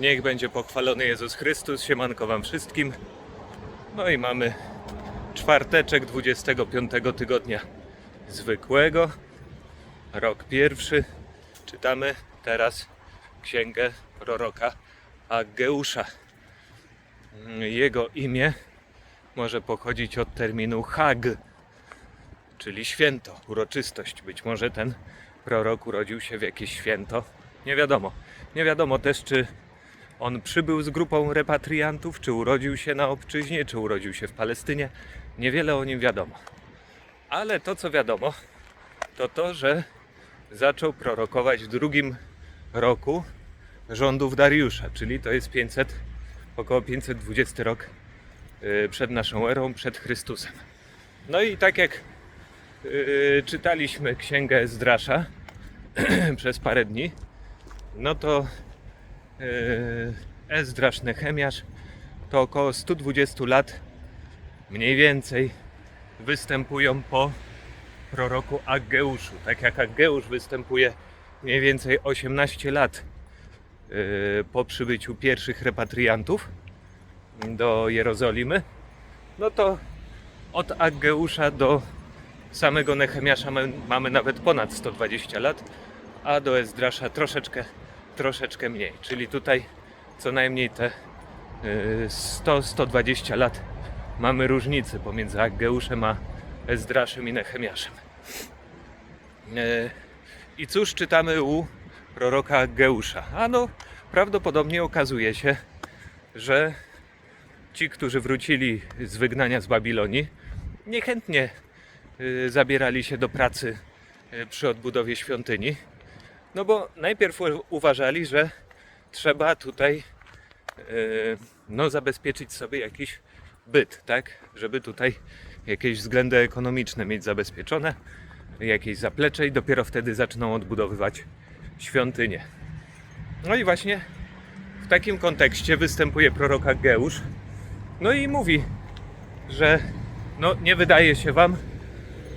Niech będzie pochwalony Jezus Chrystus, siemanko wam wszystkim. No i mamy czwarteczek 25 tygodnia zwykłego, rok pierwszy. Czytamy teraz księgę proroka Aggeusza. Jego imię może pochodzić od terminu Hag, czyli święto, uroczystość. Być może ten prorok urodził się w jakieś święto. Nie wiadomo. Nie wiadomo też, czy on przybył z grupą repatriantów, czy urodził się na obczyźnie, czy urodził się w Palestynie. Niewiele o nim wiadomo. Ale to, co wiadomo, to to, że zaczął prorokować w drugim roku rządów Dariusza, czyli to jest 500, około 520 rok y, przed naszą erą, przed Chrystusem. No i tak jak y, czytaliśmy księgę Ezdrasza przez parę dni, no to Ezdrasz Nehemiasz to około 120 lat mniej więcej występują po proroku Aggeuszu. Tak jak Aggeusz występuje mniej więcej 18 lat y, po przybyciu pierwszych repatriantów do Jerozolimy, no to od Aggeusza do samego Nehemiasza mamy, mamy nawet ponad 120 lat, a do Ezdrasza troszeczkę, troszeczkę mniej. Czyli tutaj co najmniej te y, 100-120 lat mamy różnicy pomiędzy Aggeuszem a Ezdraszem i Nehemiaszem. E, I cóż czytamy u proroka Aggeusza? Ano, prawdopodobnie okazuje się, że ci, którzy wrócili z wygnania z Babilonii, niechętnie y, zabierali się do pracy y, przy odbudowie świątyni. No bo najpierw uważali, że trzeba tutaj y, no, zabezpieczyć sobie jakiś byt, tak? Żeby tutaj jakieś względy ekonomiczne mieć zabezpieczone, jakieś zaplecze i dopiero wtedy zaczną odbudowywać świątynię. No i właśnie w takim kontekście występuje prorok Ageusz. No i mówi, że no nie wydaje się wam,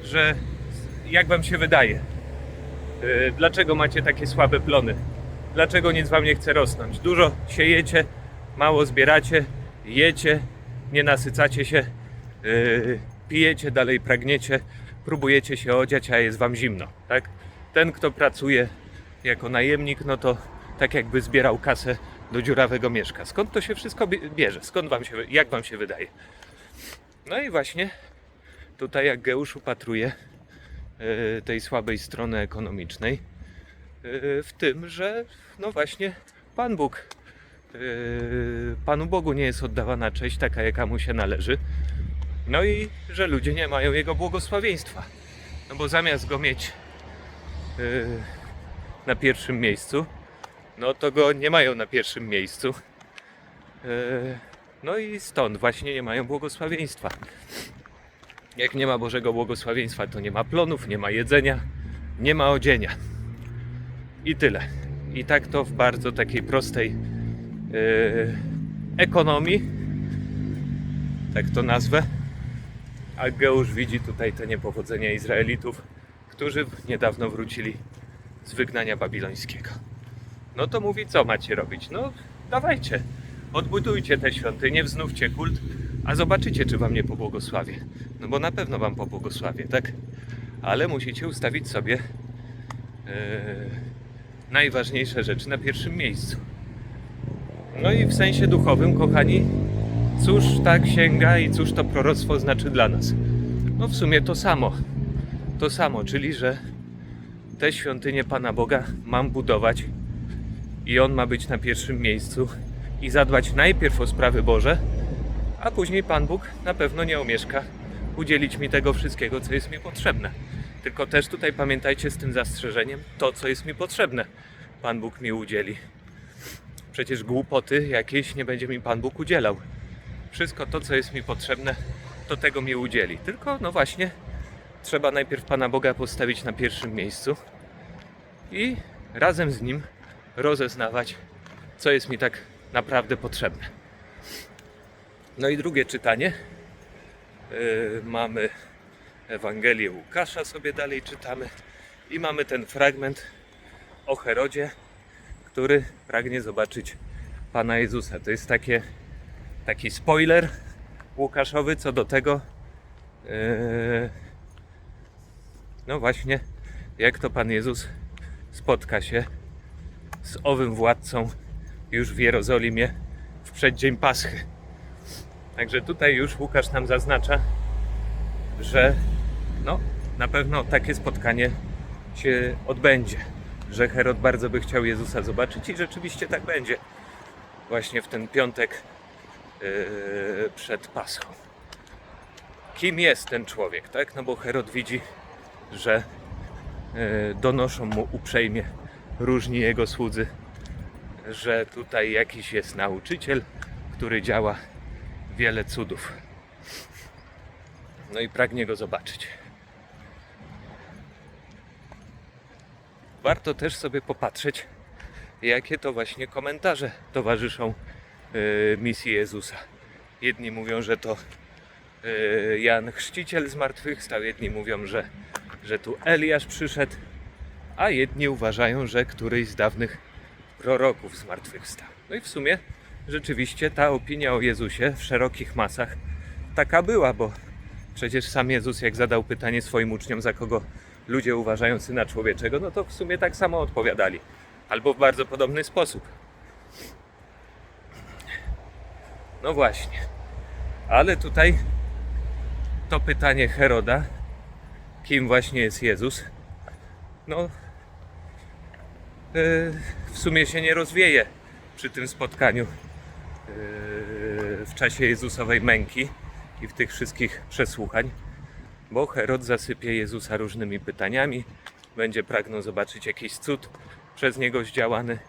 że jak wam się wydaje? Yy, Dlaczego macie takie słabe plony? Dlaczego nic wam nie chce rosnąć? Dużo siejecie, mało zbieracie, jecie, nie nasycacie się, yy, pijecie, dalej pragniecie, próbujecie się odziać, a jest wam zimno, tak? Ten, kto pracuje jako najemnik, no to tak jakby zbierał kasę do dziurawego mieszka. Skąd to się wszystko bie- bierze? Skąd wam się, jak wam się wydaje? No i właśnie tutaj jak Geusz upatruje tej słabej strony ekonomicznej yy, w tym, że no właśnie Pan Bóg yy, Panu Bogu nie jest oddawana cześć taka, jaka mu się należy. No i że ludzie nie mają jego błogosławieństwa. No bo zamiast go mieć na pierwszym miejscu, no to go nie mają na pierwszym miejscu. No i stąd właśnie nie mają błogosławieństwa. Jak nie ma Bożego błogosławieństwa, to nie ma plonów, nie ma jedzenia, nie ma odzienia. I tyle. I tak to w bardzo takiej prostej yy, ekonomii, tak to nazwę, Ageusz widzi tutaj te niepowodzenia Izraelitów, którzy niedawno wrócili z wygnania babilońskiego. No to mówi, co macie robić? No dawajcie, odbudujcie te świątynie, wznówcie kult, a zobaczycie, czy wam nie pobłogosławię. No bo na pewno wam pobłogosławię, tak? Ale musicie ustawić sobie yy, najważniejsze rzeczy na pierwszym miejscu. No i w sensie duchowym, kochani, cóż ta księga i cóż to proroctwo znaczy dla nas? No w sumie to samo. To samo, czyli że te świątynie Pana Boga mam budować i On ma być na pierwszym miejscu i zadbać najpierw o sprawy Boże, a później Pan Bóg na pewno nie omieszka udzielić mi tego wszystkiego, co jest mi potrzebne. Tylko też tutaj pamiętajcie z tym zastrzeżeniem, to co jest mi potrzebne, Pan Bóg mi udzieli. Przecież głupoty jakiejś nie będzie mi Pan Bóg udzielał. Wszystko to, co jest mi potrzebne, to tego mi udzieli. Tylko, no właśnie, trzeba najpierw Pana Boga postawić na pierwszym miejscu i razem z Nim rozeznawać, co jest mi tak naprawdę potrzebne. No i drugie czytanie. Yy, mamy Ewangelię Łukasza, sobie dalej czytamy. I mamy ten fragment o Herodzie, który pragnie zobaczyć Pana Jezusa. To jest takie, taki spoiler Łukaszowy co do tego, yy, no właśnie, jak to Pan Jezus spotka się z owym władcą już w Jerozolimie w przeddzień Paschy. Także tutaj już Łukasz nam zaznacza, że no, na pewno takie spotkanie się odbędzie. Że Herod bardzo by chciał Jezusa zobaczyć i rzeczywiście tak będzie. Właśnie w ten piątek yy, przed Paschą. Kim jest ten człowiek, tak? No bo Herod widzi, że yy, donoszą mu uprzejmie różni jego słudzy, że tutaj jakiś jest nauczyciel, który działa wiele cudów. No i pragnie go zobaczyć. Warto też sobie popatrzeć, jakie to właśnie komentarze towarzyszą y, misji Jezusa. Jedni mówią, że to y, Jan Chrzciciel zmartwychwstał, jedni mówią, że, że tu Eliasz przyszedł, a jedni uważają, że któryś z dawnych proroków zmartwychwstał. No i w sumie rzeczywiście ta opinia o Jezusie w szerokich masach taka była, bo przecież sam Jezus, jak zadał pytanie swoim uczniom, za kogo ludzie uważają syna człowieczego, no to w sumie tak samo odpowiadali. Albo w bardzo podobny sposób. No właśnie. Ale tutaj to pytanie Heroda, kim właśnie jest Jezus, no yy, w sumie się nie rozwieje przy tym spotkaniu w czasie Jezusowej męki i w tych wszystkich przesłuchań, bo Herod zasypie Jezusa różnymi pytaniami, będzie pragnął zobaczyć jakiś cud przez niego zdziałany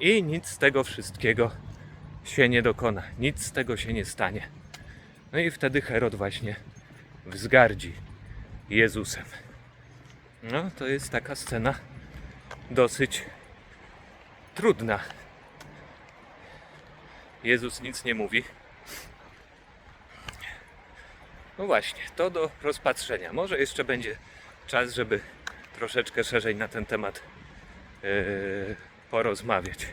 i nic z tego wszystkiego się nie dokona, nic z tego się nie stanie. No i wtedy Herod właśnie wzgardzi Jezusem. No, to jest taka scena dosyć trudna. Jezus nic nie mówi. No właśnie, to do rozpatrzenia. Może jeszcze będzie czas, żeby troszeczkę szerzej na ten temat yy, porozmawiać.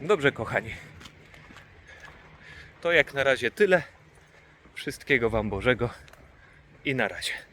Dobrze, kochani. To jak na razie tyle. Wszystkiego Wam Bożego i na razie.